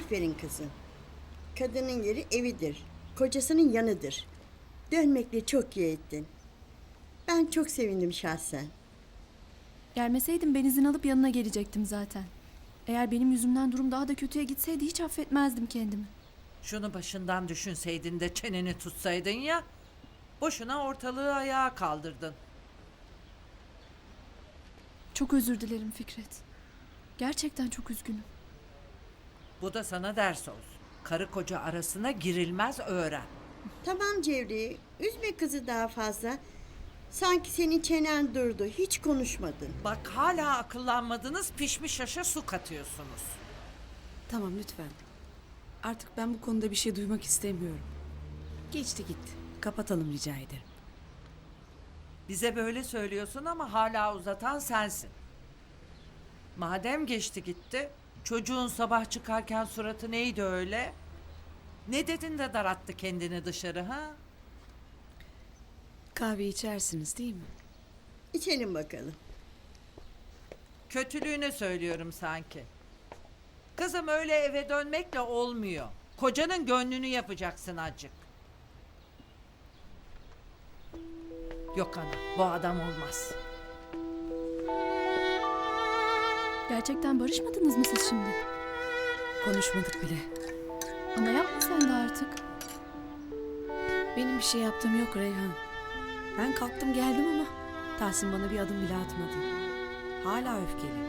Aferin kızım. Kadının yeri evidir. Kocasının yanıdır. Dönmekle çok iyi ettin. Ben çok sevindim şahsen. Gelmeseydim ben izin alıp yanına gelecektim zaten. Eğer benim yüzümden durum daha da kötüye gitseydi hiç affetmezdim kendimi. Şunu başından düşünseydin de çeneni tutsaydın ya. Boşuna ortalığı ayağa kaldırdın. Çok özür dilerim Fikret. Gerçekten çok üzgünüm. Bu da sana ders olsun. Karı koca arasına girilmez öğren. Tamam Cevriye, üzme kızı daha fazla. Sanki senin çenen durdu, hiç konuşmadın. Bak hala akıllanmadınız pişmiş aşa su katıyorsunuz. Tamam lütfen. Artık ben bu konuda bir şey duymak istemiyorum. Geçti gitti. Kapatalım rica ederim. Bize böyle söylüyorsun ama hala uzatan sensin. Madem geçti gitti, çocuğun sabah çıkarken suratı neydi öyle? Ne dedin de darattı kendini dışarı ha? Kahve içersiniz değil mi? İçelim bakalım. Kötülüğüne söylüyorum sanki. Kızım öyle eve dönmekle olmuyor. Kocanın gönlünü yapacaksın acık. Yok ana, bu adam olmaz. Gerçekten barışmadınız mı siz şimdi? Konuşmadık bile. Ama yapma sen de artık. Benim bir şey yaptığım yok Reyhan. Ben kalktım geldim ama Tahsin bana bir adım bile atmadı. Hala öfkeli.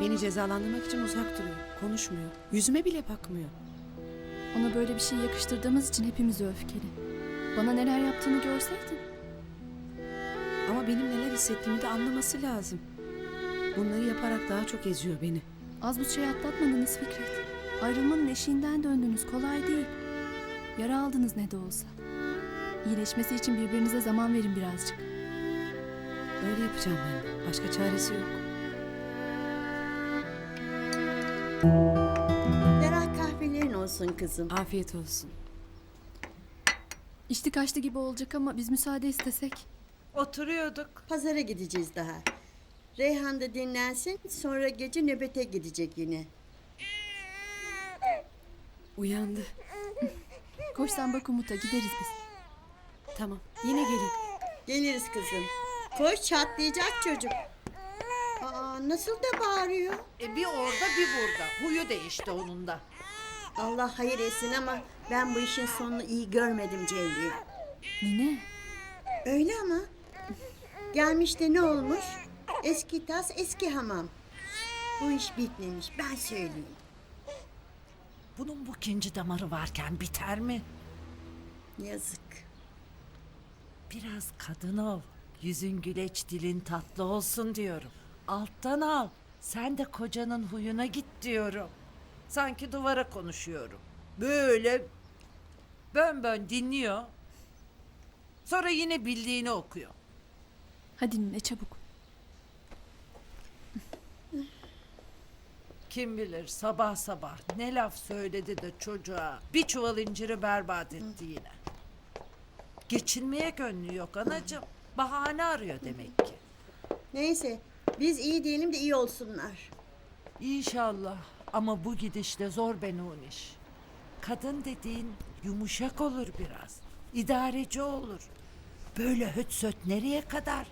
Beni cezalandırmak için uzak duruyor. Konuşmuyor. Yüzüme bile bakmıyor. Ona böyle bir şey yakıştırdığımız için hepimiz öfkeli. Bana neler yaptığını görseydin. Ama benim neler hissettiğimi de anlaması lazım. Bunları yaparak daha çok eziyor beni. Az bu şey atlatmadınız Fikret. Ayrılmanın eşiğinden döndünüz. Kolay değil. Yara aldınız ne de olsa. İyileşmesi için birbirinize zaman verin birazcık. Öyle yapacağım ben. Başka çaresi yok. Ferah kahvelerin olsun kızım. Afiyet olsun. İşti kaçtı gibi olacak ama biz müsaade istesek. Oturuyorduk. Pazara gideceğiz daha. Reyhan da dinlensin, sonra gece nöbete gidecek yine. Uyandı. Koş sen bak Umut'a gideriz biz. Tamam. Yine gelin. Geliriz kızım. Koş çatlayacak çocuk. Aa, nasıl da bağırıyor. E bir orada bir burada. Huyu değişti onun da. Allah hayır etsin ama ben bu işin sonunu iyi görmedim Cevriye. Nine. Öyle ama. Gelmiş de ne olmuş? Eski tas eski hamam. Bu iş bitmemiş ben söyleyeyim. Bunun bu ikinci damarı varken biter mi? Yazık. Biraz kadın ol. Yüzün güleç, dilin tatlı olsun diyorum. Alttan al. Sen de kocanın huyuna git diyorum. Sanki duvara konuşuyorum. Böyle bön bön dinliyor. Sonra yine bildiğini okuyor. Hadi Nine çabuk. Kim bilir sabah sabah ne laf söyledi de çocuğa bir çuval inciri berbat etti yine. Geçinmeye gönlü yok anacığım. Bahane arıyor demek ki. Neyse biz iyi diyelim de iyi olsunlar. İnşallah ama bu gidişle zor benun iş. Kadın dediğin yumuşak olur biraz. İdareci olur. Böyle höt söt nereye kadar?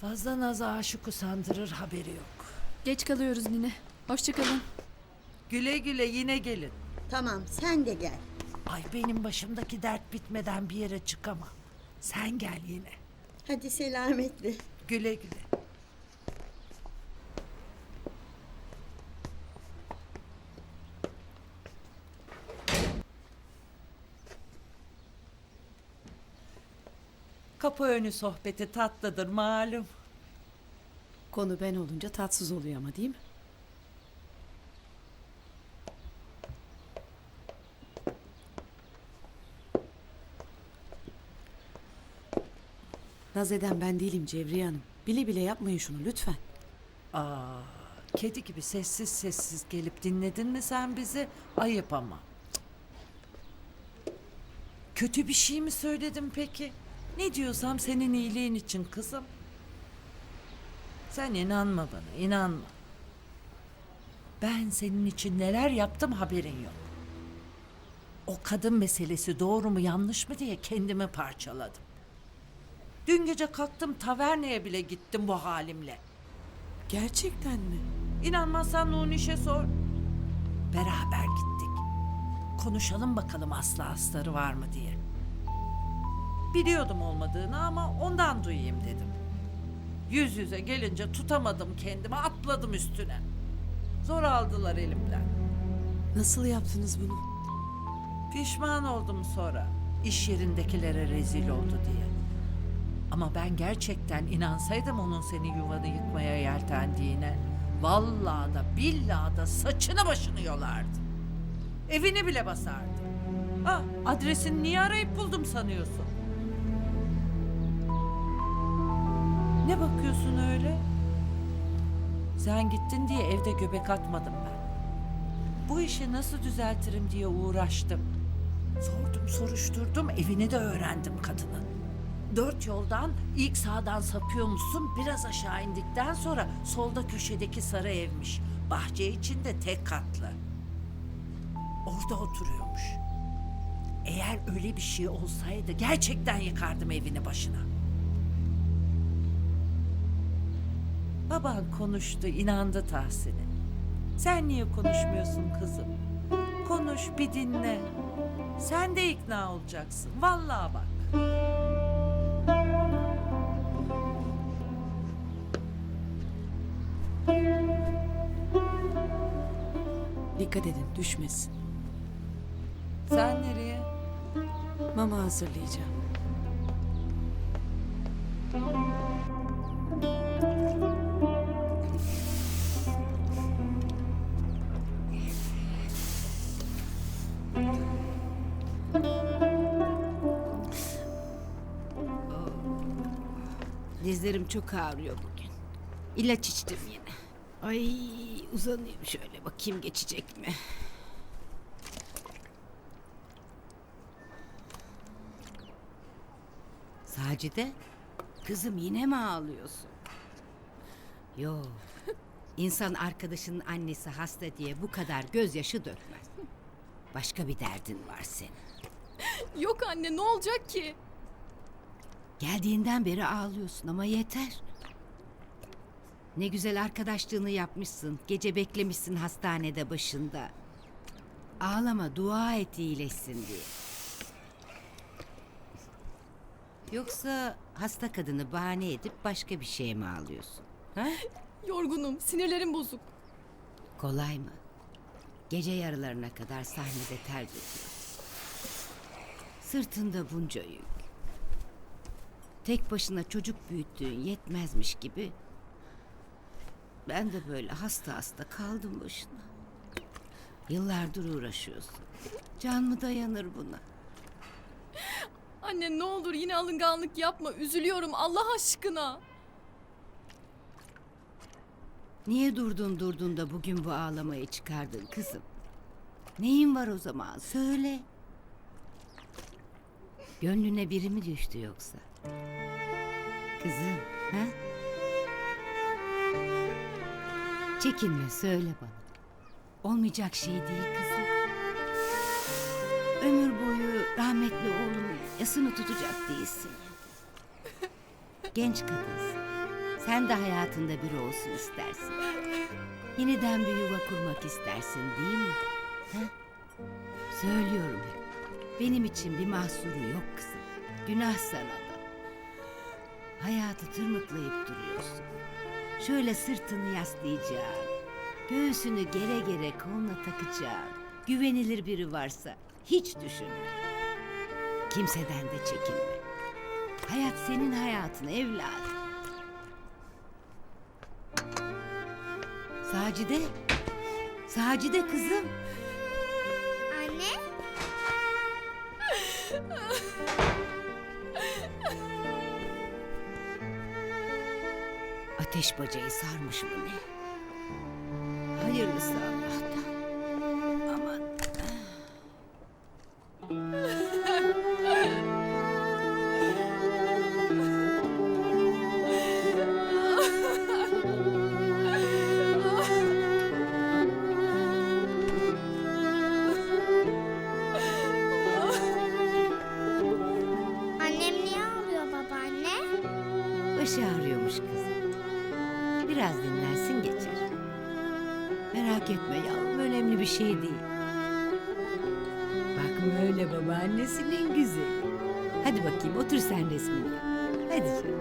Fazla naza aşık usandırır haberi yok. Geç kalıyoruz Nine. Hoşçakalın. Güle güle yine gelin. Tamam sen de gel. Ay benim başımdaki dert bitmeden bir yere çıkamam. Sen gel yine. Hadi selametle. Güle güle. Kapı önü sohbeti tatlıdır malum. Konu ben olunca tatsız oluyor ama değil mi? Naz eden ben değilim Cevriye Hanım. Bile bile yapmayın şunu lütfen. Aa, kedi gibi sessiz sessiz gelip dinledin mi sen bizi? Ayıp ama. Kötü bir şey mi söyledim peki? Ne diyorsam senin iyiliğin için kızım. Sen inanma bana, inanma. Ben senin için neler yaptım haberin yok. O kadın meselesi doğru mu yanlış mı diye kendimi parçaladım. Dün gece kalktım taverneye bile gittim bu halimle. Gerçekten mi? İnanmazsan Nuniş'e sor. Beraber gittik. Konuşalım bakalım aslı astarı var mı diye. Biliyordum olmadığını ama ondan duyayım dedim. Yüz yüze gelince tutamadım kendimi atladım üstüne. Zor aldılar elimden. Nasıl yaptınız bunu? Pişman oldum sonra. İş yerindekilere rezil oldu diye. Ama ben gerçekten inansaydım onun seni yuvanı yıkmaya yeltendiğine... ...vallahi da billahi da saçını başını yolardım. Evini bile basardım. Ha, adresini niye arayıp buldum sanıyorsun? Ne bakıyorsun öyle? Sen gittin diye evde göbek atmadım ben. Bu işi nasıl düzeltirim diye uğraştım. Sordum soruşturdum evini de öğrendim kadının. Dört yoldan ilk sağdan sapıyor musun biraz aşağı indikten sonra solda köşedeki sarı evmiş. Bahçe içinde tek katlı. Orada oturuyormuş. Eğer öyle bir şey olsaydı gerçekten yıkardım evini başına. Baban konuştu, inandı Tahsin'e. Sen niye konuşmuyorsun kızım? Konuş, bir dinle. Sen de ikna olacaksın. Vallahi bak. Dikkat edin düşmesin. Sen nereye? Mama hazırlayacağım. Dizlerim çok ağrıyor bugün. İlaç içtim yine. Ay uzanayım şöyle bakayım geçecek mi? Sacide, kızım yine mi ağlıyorsun? Yo, insan arkadaşının annesi hasta diye bu kadar gözyaşı dökmez. Başka bir derdin var senin. Yok anne ne olacak ki? Geldiğinden beri ağlıyorsun ama yeter. Ne güzel arkadaşlığını yapmışsın. Gece beklemişsin hastanede başında. Ağlama, dua et iyileşsin diye. Yoksa hasta kadını bahane edip başka bir şeye mi ağlıyorsun? Ha? Yorgunum, sinirlerim bozuk. Kolay mı? Gece yarılarına kadar sahnede ter döküyor. Sırtında bunca yük. Tek başına çocuk büyüttüğün yetmezmiş gibi... Ben de böyle hasta hasta kaldım başına. Yıllardır uğraşıyorsun. Can mı dayanır buna? Anne ne olur yine alınganlık yapma. Üzülüyorum Allah aşkına. Niye durdun durdun da bugün bu ağlamayı çıkardın kızım? Neyin var o zaman? Söyle. Gönlüne biri mi düştü yoksa? Kızım, ha? Çekinme söyle bana. Olmayacak şey değil kızım. Ömür boyu rahmetli oğlunun yasını tutacak değilsin. Genç kadınsın. Sen de hayatında biri olsun istersin. Yeniden bir yuva kurmak istersin değil mi? Ha? Söylüyorum. Benim için bir mahsuru yok kızım. Günah sana da. Hayatı tırmıklayıp duruyorsun. Şöyle sırtını yaslayacağın, göğsünü gere gere koluna takacağın, güvenilir biri varsa hiç düşünme. Kimseden de çekinme. Hayat senin hayatın evladım. Sacide. Sacide kızım. Anne? Ateş bacayı sarmış mı ne? Hayırlısı Allah'tan. Aman. Annem niye ağlıyor babaanne? Başı ağrıyormuş kızım. Biraz dinlensin geçer. Merak etme yavrum önemli bir şey değil. Bakma öyle babaannesinin güzeli. Hadi bakayım otur sen resmine. Hadi canım.